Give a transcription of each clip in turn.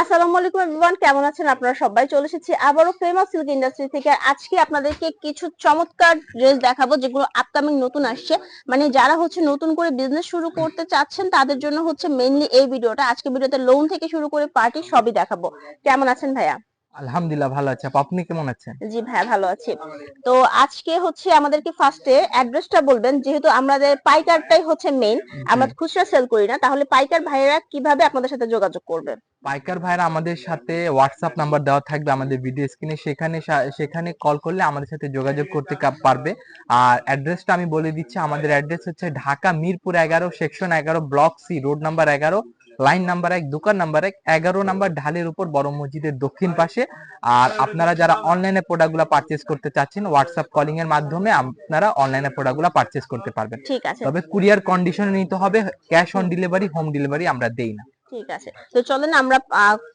আসসালামু আলাইকুম এভরিওয়ান কেমন আছেন? আপনারা সবাই চলে এসেছি আবারও ফেমাস সিল্ক ইন্ডাস্ট্রি থেকে। আজকে আপনাদেরকে কিছু চমৎকার ড্রেস দেখাবো, যেগুলো আপকামিং নতুন আসছে। মানে যারা হচ্ছে নতুন করে বিজনেস শুরু করতে চাচ্ছেন, তাদের জন্য হচ্ছে মেইনলি এই ভিডিওটা। আজকে ভিডিওতে লোন থেকে শুরু করে পার্টি সবই দেখাবো। কেমন আছেন ভাইয়া? আলহামদুলিল্লাহ ভালো আছে। আপু আপনি কেমন আছেন? জি ভাইয়া ভালো আছি। তো আজকে হচ্ছে আমাদেরকে ফার্স্টে অ্যাড্রেসটা বলবেন যেহেতু আমাদের পাইকারটাই হচ্ছে মেইন আমরা খুচরা সেল করি না তাহলে পাইকার ভাইয়েরা কীভাবে আপনাদের সাথে যোগাযোগ করবে? পাইকার ভাইরা আমাদের সাথে হোয়াটসঅ্যাপ নাম্বার দেওয়া থাকবে আমাদের ভিডিও স্ক্রিনে সেখানে সেখানে কল করলে আমাদের সাথে যোগাযোগ করতে পারবে। আর অ্যাড্রেসটা আমি বলে দিচ্ছি আমাদের অ্যাড্রেস হচ্ছে ঢাকা মিরপুর এগারো সেকশন এগারো ব্লক সি রোড নাম্বার এগারো লাইন নাম্বার এক দোকান নাম্বার এক এগারো নাম্বার ঢালের উপর বড় মসজিদের দক্ষিণ পাশে। আর আপনারা যারা অনলাইনে প্রোডাক্টগুলো পারচেস করতে চাচ্ছেন হোয়াটসঅ্যাপ কলিং এর মাধ্যমে আপনারা অনলাইনে প্রোডাক্টগুলো পারচেস করতে পারবেন। ঠিক আছে। তবে কুরিয়ার কন্ডিশনে নিতে হবে cash on delivery home delivery আমরা দেই না। ঠিক আছে। তো চলেন আমরা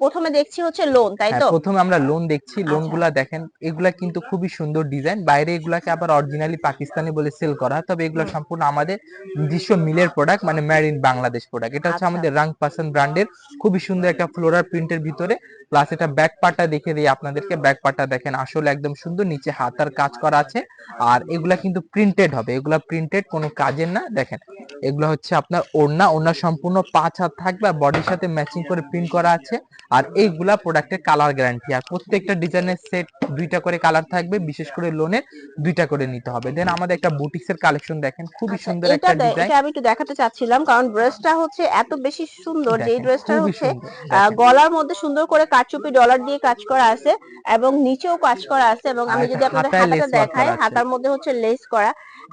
প্রথমে দেখছি হচ্ছে লোন তাই হ্যাঁ, তো? প্রথমে আমরা লোন দেখছি। আচ্ছা। লোনগুলা দেখেন এগুলা কিন্তু খুবই সুন্দর ডিজাইন বাইরে এগুলাকে আবার অরিজিনালি পাকিস্তানি বলে সেল করা হয়। তবে এগুলো সম্পূর্ণ আমাদের নিজস্ব মিলের প্রোডাক্ট মানে মেড ইন বাংলাদেশ প্রোডাক্ট এটা হচ্ছে আচ্ছা। আমাদের রাং পাসান ব্র্যান্ডের খুবই সুন্দর একটা ফ্লোরার প্রিন্টের ভিতরে প্লাস এটা ব্যাক পার্টটা দেখে দিই আপনাদেরকে ব্যাক পার্টটা দেখেন আসলে একদম সুন্দর নিচে হাতার কাজ করা আছে। আর এগুলা কিন্তু প্রিন্টেড হবে এগুলা প্রিন্টেড কোনো কাজের না দেখেন। এগুলো হচ্ছে আপনার ওড়না ওড়না সম্পূর্ণ পাঁচ হাত থাকবে আর বডির সাথে ম্যাচিং করে প্রিন্ট করা আছে। আর এইগুলা প্রোডাক্টের কালার গ্যারান্টি আর প্রত্যেকটা ডিজাইনের সেট দুইটা করে কালার থাকবে বিশেষ করে লোনের দুইটা করে নিতে হবে। দেন আমাদের একটা বুটিক্স এর কালেকশন দেখেন খুবই আচ্ছা, সুন্দর একটা ডিজাইন এটা আমি একটু দেখাতে চাচ্ছিলাম কারণ ড্রেসটা হচ্ছে এত বেশি সুন্দর যে এই ড্রেসটা হচ্ছে। গলার মধ্যে সুন্দর করে কারচুপি ডলার দিয়ে কাজ করা আছে এবং নিচেও কাজ করা আছে এবং আমি যদি আপনাদের হাতাটা দেখাই হাতার মধ্যে হচ্ছে লেস করা।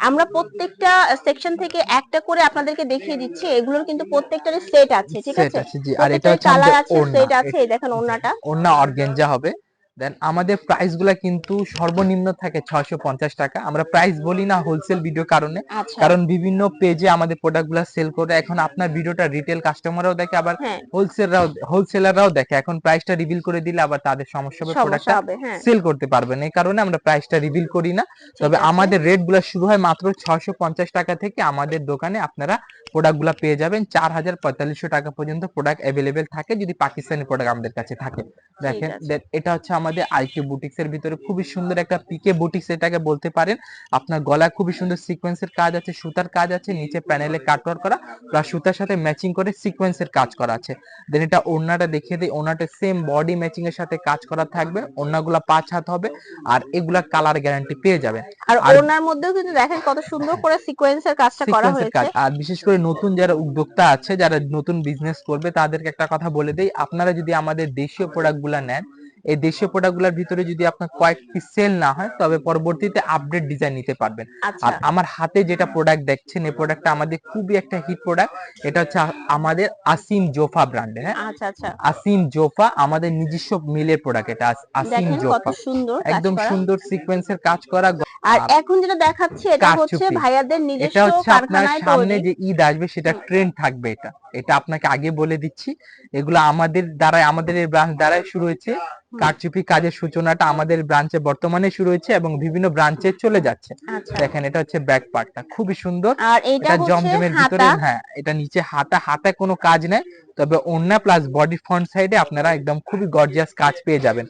আমরা প্রত্যেকটা সেকশন থেকে একটা করে আপনাদেরকে দেখিয়ে দিচ্ছি এগুলোর কিন্তু প্রত্যেকটারই সেট আছে ঠিক আছে? আর এটা হচ্ছে কালার আছে সেট আছে দেখেন ওড়নাটা। ওড়না অর্গানজা হবে। দেন আমাদের প্রাইসগুলা কিন্তু সর্বনিম্ন থাকে ছয়শো পঞ্চাশ টাকা। আমরা প্রাইস বলি না হোলসেল ভিডিও কারণে। আচ্ছা। কারণ বিভিন্ন পেজে আমাদের প্রোডাক্টগুলা সেল করে এখন আপনার ভিডিওটা রিটেল কাস্টমাররাও দেখে আবার হ্যাঁ। হোলসেলরাও হোলসেলাররাও দেখে। এখন প্রাইসটা রিভিল করে দিলে আবার তাদের সমস্যা হবে প্রোডাক্টটা হ্যাঁ। সেল করতে পারবেন এই কারণে আমরা প্রাইসটা রিভিল করি না। তবে আমাদের রেটগুলা শুরু হয় মাত্র ছয়শো পঞ্চাশ টাকা থেকে। আমাদের দোকানে আপনারা প্রোডাক্টগুলা পেয়ে যাবেন। চার হাজার পঁয়তাল্লিশশো টাকা পর্যন্ত প্রোডাক্ট অ্যাভেলেবেল থাকে যদি পাকিস্তানি প্রোডাক্ট আমাদের কাছে থাকে। দেখেন। এটা হচ্ছে আমাদের আইকিউ বুটিক্স এর ভিতরে খুবই সুন্দর একটা পিকে বুটিক্স এটাকে বলতে পারেন। আপনার গলায় খুবই সুন্দর সিকোয়েন্সের কাজ আছে সুতার কাজ আছে নিচে প্যানেলে কাটওয়ার করা প্লাস সুতার সাথে ম্যাচিং করে সিকোয়েন্সের কাজ করা আছে। দেন এটা ওড়নাটা দেখিয়ে দিই ওড়নাটা সেম বডি ম্যাচিং এর সাথে কাজ করা থাকবে ওড়নাগুলা পাঁচ হাত হবে আর এগুলা কালার গ্যারান্টি পেয়ে যাবে আর ওড়নার মধ্যেও কিন্তু দেখেন কত সুন্দর করে সিকোয়েন্সের কাজটা করা হয়েছে। আর বিশেষ করে নতুন যারা উদ্যোক্তা আছে যারা নতুন বিজনেস করবে তাদেরকে একটা কথা বলে দেই আপনারা যদি আমাদের দেশীয় প্রোডাক্টগুলা নেন এই দেশীয় প্রোডাক্টগুলোর ভিতরে যদি আপনার কয়েকটি সেল না হয় তবে পরবর্তীতে আপডেট ডিজাইন নিতে পারবেন। আচ্ছা। আর আমার হাতে যেটা প্রোডাক্ট দেখছেন এই প্রোডাক্টটা আমাদের খুবই একটা হিট প্রোডাক্ট এটা হচ্ছে আমাদের আসিম জোফা ব্র্যান্ডে হ্যাঁ? আচ্ছা আচ্ছা। আসিম জোফা আমাদের নিজস্ব মিলের প্রোডাক্ট এটা আসিম জোফা সুন্দর একদম। সুন্দর সিকোয়েন্সের কাজ করা। আর এখন যেটা দেখাচ্ছি এটা হচ্ছে। ভাইয়াদের নিজস্ব কারখানায় সামনে যে ঈদ আসবে সেটা ট্রেন্ড থাকবে এটা। এটা আপনাকে আগে বলে দিচ্ছি। এগুলো আমাদের দ্বারাই আমাদের এই ব্রাঞ্চ দ্বারাই শুরু হয়েছে। কারচুপি কাজের সূচনাটা আমাদের ব্রাঞ্চে বর্তমানে শুরু হয়েছে এবং বিভিন্ন ব্রাঞ্চে চলে যাচ্ছে। আচ্ছা। দেখেন এটা হচ্ছে ব্যাক পার্টটা খুবই সুন্দর। আর এটা জমজমের ভিতরে হ্যাঁ এটা নিচে হাতা হাতায় কোনো কাজ নেই। তবে ওন্না প্লাস বডি ফ্রন্ট সাইডে আপনারা একদম খুবই গর্জিয়াস কাজ পেয়ে যাবেন।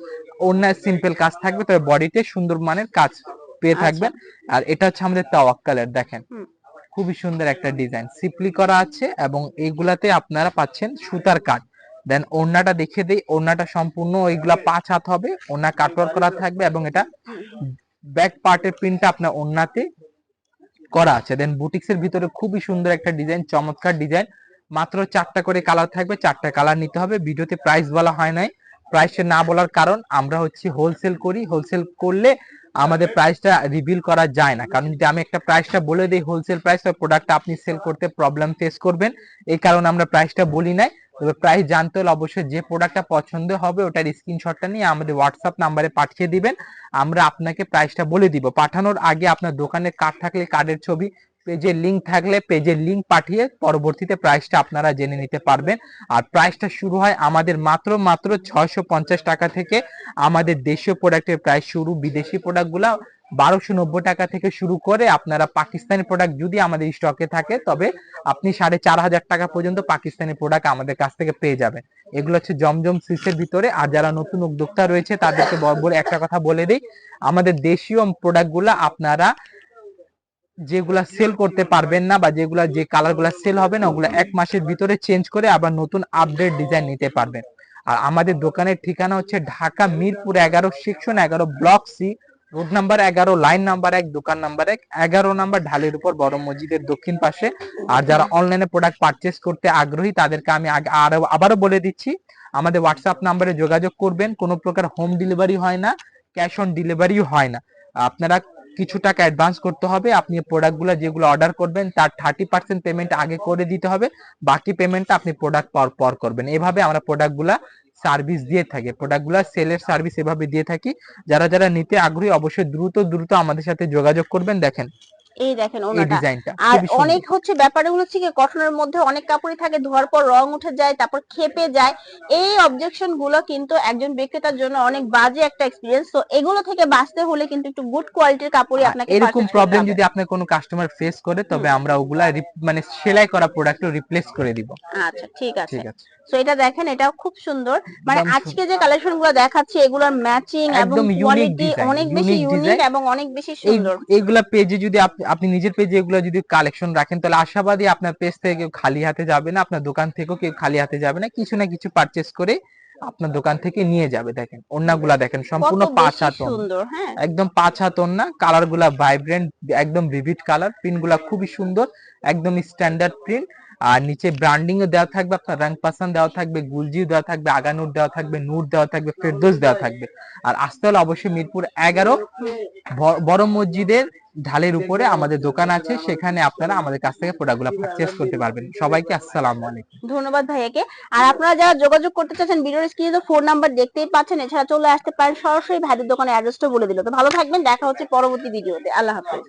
ওন্নায় সিম্পল কাজ থাকবে তবে বডিতে সুন্দর মানের কাজ পেয়ে আচ্ছা। থাকবেন। আর এটা হচ্ছে আমাদের তাওয়াক্কালের দেখেন। খুবই সুন্দর একটা ডিজাইন। সিপলি করা আছে এবং এইগুলাতে আপনারা পাচ্ছেন সুতার কাজ দেন ওড়নাটা দেখে দেই ওড়নাটা সম্পূর্ণ ওইগুলা পাঁচ হাত হবে ওড়না কাটওয়ার করা থাকবে এবং এটা ব্যাক পার্টের প্রিন্টটা আপনার ওড়নাতে করা আছে। দেন বুটিক্স এর ভিতরে খুবই সুন্দর একটা ডিজাইন চমৎকার ডিজাইন। মাত্র চারটা করে কালার থাকবে চারটা কালার নিতে হবে। ভিডিওতে প্রাইস বলা হয় নাই। প্রাইস না বলার কারণ আমরা হচ্ছে হোলসেল করি হোলসেল করলে আমাদের প্রাইসটা রিভিল করা যায় না। কারণ যদি আমি একটা প্রাইসটা বলে দিই হোলসেল প্রাইস প্রোডাক্টটা আপনি সেল করতে প্রবলেম ফেস করবেন। এই কারণে আমরা প্রাইসটা বলি নাই। তবে প্রাইস জানতে হলে অবশ্যই যে প্রোডাক্টটা পছন্দ হবে, ওটার স্ক্রিনশটটা নিয়ে আমাদের হোয়াটসঅ্যাপ নাম্বারে পাঠিয়ে দিবেন। আমরা আপনাকে প্রাইসটা বলে দিব। পাঠানোর আগে আপনার দোকানে কার্ড থাকলে কার্ডের ছবি পেজের লিঙ্ক থাকলে পেজের লিঙ্ক পাঠিয়ে পরবর্তীতে প্রাইসটা আপনারা জেনে নিতে পারবেন। আর প্রাইসটা শুরু হয় আমাদের মাত্র মাত্র ছয়শো পঞ্চাশ টাকা থেকে আমাদের দেশীয় প্রোডাক্টের প্রাইস শুরু। বিদেশি প্রোডাক্টগুলা বারোশো নব্বই টাকা থেকে শুরু করে আপনারা পাকিস্তানি প্রোডাক্ট যদি আমাদের স্টকে থাকে, তবে আপনি সাড়ে চার হাজার টাকা পর্যন্ত পাকিস্তানি প্রোডাক্ট আমাদের কাছ থেকে পেয়ে যাবেন। এগুলো হচ্ছে জমজম সিসের ভিতরে। আর যারা নতুন উদ্যোক্তা রয়েছে, তাদেরকে ব- বলে একটা কথা বলে দিই। আমাদের দেশীয় প্রোডাক্টগুলা আপনারা যেগুলা সেল করতে পারবেন না বা যেগুলা যে কালারগুলা সেল হবে না, ওগুলা এক মাসের ভিতরে চেঞ্জ করে আবার নতুন আপডেট ডিজাইন নিতে পারবেন। আর আমাদের দোকানের ঠিকানা হচ্ছে ঢাকা মিরপুর এগারো সেকশন এগারো ব্লক সি রোড নাম্বার এগারো লাইন নাম্বার এক, দোকান নাম্বার এক, এগারো নাম্বার ঢালের উপর বড় মসজিদের দক্ষিণ পাশে। আর যারা অনলাইনে প্রোডাক্ট পারচেস করতে আগ্রহী, তাদেরকে আমি আরও, আবারও বলে দিচ্ছি, আমাদের হোয়াটসঅ্যাপ নাম্বারে যোগাযোগ করবেন, কোনো প্রকার হোম ডেলিভারি হয় না ক্যাশ অন ডেলিভারিও হয় না। আপনারা কিছু টাকা অ্যাডভান্স করতে হবে, আপনি প্রোডাক্টগুলো যেগুলো অর্ডার করবেন, তার থার্টি পার্সেন্ট পেমেন্ট আগে করে দিতে হবে, বাকি পেমেন্টটা আপনি প্রোডাক্ট পর পর করবেন। এভাবে আমরা প্রোডাক্টগুলা সার্ভিস দিয়ে থাকি প্রোডাক্টগুলা সেলের সার্ভিস এভাবে দিয়ে থাকি। যারা যারা নিতে আগ্রহী, অবশ্যই দ্রুত দ্রুত আমাদের সাথে যোগাযোগ করবেন। দেখেন এই দেখেন ওনাটা। আর অনেক হচ্ছে ব্যাপারগুলো হচ্ছে কি কটনের মধ্যে অনেক কাপড়ই থাকে ধোয়ার পর রং উঠে যায় তারপর খেপে যায়। এই অবজেকশনগুলো কিন্তু একজন বিক্রেতার জন্য অনেক বাজে একটা এক্সপিরিয়েন্স তো এগুলো থেকে বাঁচতে হলে কিন্তু একটু গুড কোয়ালিটির কাপড়ই আপনাকে এরকম প্রবলেম যদি আপনার কোনো কাস্টমার ফেস করে তবে আমরা ওগুলা মানে সেলাই করা প্রোডাক্ট রিপ্লেস করে দিব। আচ্ছা ঠিক আছে। তো এটা দেখেন এটাও খুব সুন্দর। মানে আজকে যে কালেকশনগুলো দেখাচ্ছি এগুলোর ম্যাচিং এবং কোয়ালিটি অনেক বেশি ইউনিক এবং অনেক বেশি সুন্দর। এইগুলা পেজে যদি আপ- আপনি নিজের পেজে এগুলো যদি কালেকশন রাখেন তাহলে আশাবাদী আপনার পেজ থেকে কেউ খালি হাতে যাবে না আপনার দোকান থেকেও কেউ খালি হাতে যাবে না কিছু না কিছু পারচেস করে আপনার দোকান থেকে নিয়ে যাবে দেখেন। ওন্নাগুলা দেখেন সম্পূর্ণ পাঁচ হাত। হ্যাঁ। একদম পাঁচ হাত ওন্না কালারগুলা ভাইব্রেন্ট একদম ভিভিড কালার পিনগুলা খুবই সুন্দর। একদম স্ট্যান্ডার্ড প্রিন্ট আর নিচে ব্র্যান্ডিং ও দেওয়া থাকবে, আপনার রং পাসান দেওয়া থাকবে, গুলজিও দেওয়া থাকবে, আগানুর দেওয়া থাকবে, নূর দেওয়া থাকবে, ফেরদোস দেওয়া থাকবে। আর আসতে হলে অবশ্যই মিরপুর এগারো বড় মসজিদের ঢালের উপরে আমাদের দোকান আছে, সেখানে আপনারা আমাদের কাছ থেকে প্রোডাক্টগুলো পারচেস করতে পারবেন। সবাইকে আসসালামু আলাইকুম। ধন্যবাদ ভাইয়াকে। আর আপনারা যারা যোগাযোগ করতে চাচ্ছেন, ভিডিওর স্ক্রিনে তো ফোন নাম্বার দেখতেই পাচ্ছেন, এছাড়া চলে আসতে পারেন, সরাসরি ভাইদের দোকানে অ্যাড্রেসটা বলে দিল। তো ভালো থাকবেন, দেখা হচ্ছে পরবর্তী ভিডিওতে। আল্লাহ হাফেজ।